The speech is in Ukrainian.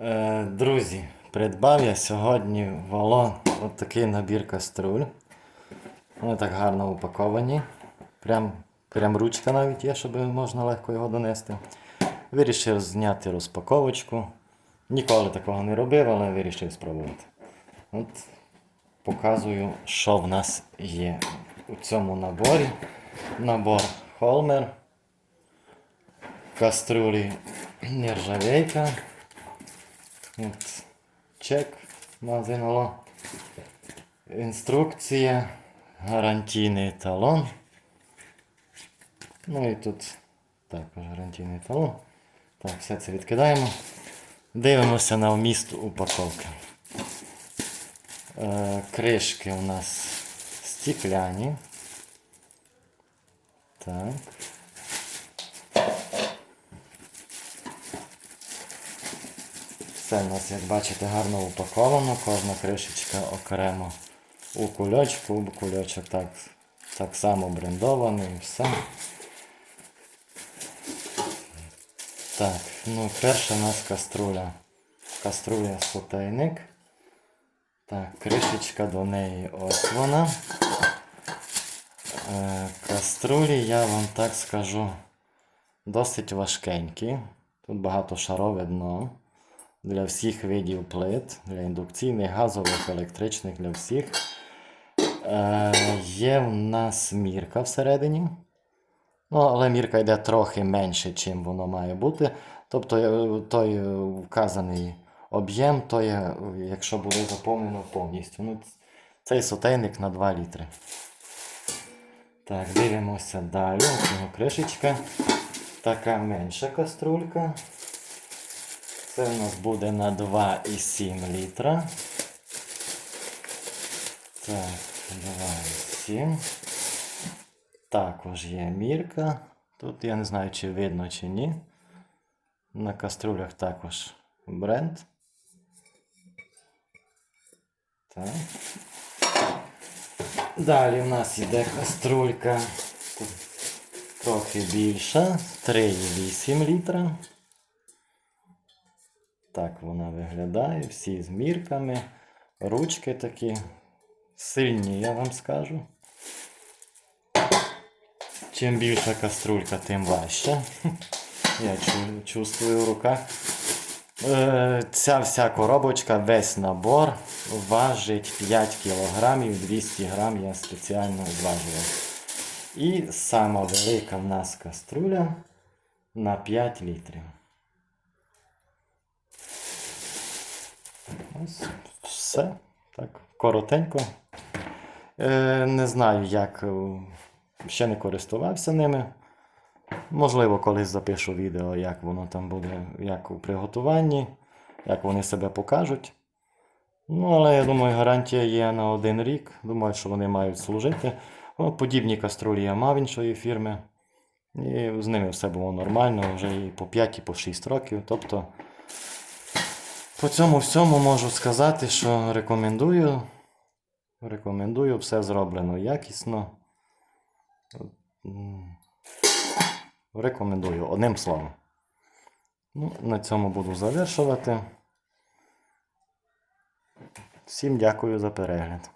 Е, друзі, придбав я сьогодні валон от такий набір каструль. Вони так гарно упаковані. Прям, прям ручка навіть є, щоб можна легко його донести. Вирішив зняти розпаковочку. Ніколи такого не робив, але вирішив спробувати. От показую, що в нас є у цьому наборі. Набор Холмер. Каструлі нержавейка. От, чек магазин Ало. Інструкція, гарантійний талон. Ну і тут також гарантійний талон. Так, все це відкидаємо. Дивимося на вміст упаковки. Е, кришки у нас стікляні. Так. Все в нас, як бачите, гарно упаковано, кожна кришечка окремо у кульочку, кульочок так, так само брендований і все. Так, ну перша у нас каструля. Каструля сотейник. Так, кришечка до неї ось вона. Е, каструлі, я вам так скажу, досить важкенькі. Тут багатошарове дно для всіх видів плит, для індукційних, газових, електричних, для всіх. Е, є в нас мірка всередині. Ну, але мірка йде трохи менше, чим воно має бути. Тобто е, той е, вказаний об'єм, то є, якщо буде заповнено повністю. Ну, цей сотейник на 2 літри. Так, дивимося далі. Ось кришечка. Така менша каструлька. Це в нас буде на 2,7 літра. Так, 2,7. Також є мірка. Тут я не знаю, чи видно, чи ні. На каструлях також бренд. Так. Далі в нас йде каструлька трохи більша, 3,8 літра. Так вона виглядає, всі з мірками. Ручки такі сильні, я вам скажу. Чим більша каструлька, тим важче. Я чу- чувствую в руках. Е, Ця вся коробочка, весь набор важить 5 кг, 200 грам я спеціально зважував. І сама велика в нас каструля на 5 літрів. Ось все. Так, коротенько. Е, не знаю, як е, ще не користувався ними. Можливо, колись запишу відео, як воно там буде, як у приготуванні, як вони себе покажуть. Ну, але я думаю, гарантія є на один рік. Думаю, що вони мають служити. О, подібні каструлі я мав іншої фірми. І з ними все було нормально, вже і по 5, і по 6 років. Тобто, по цьому всьому можу сказати, що рекомендую. Рекомендую, все зроблено якісно. Рекомендую одним словом. Ну, на цьому буду завершувати. Всім дякую за перегляд.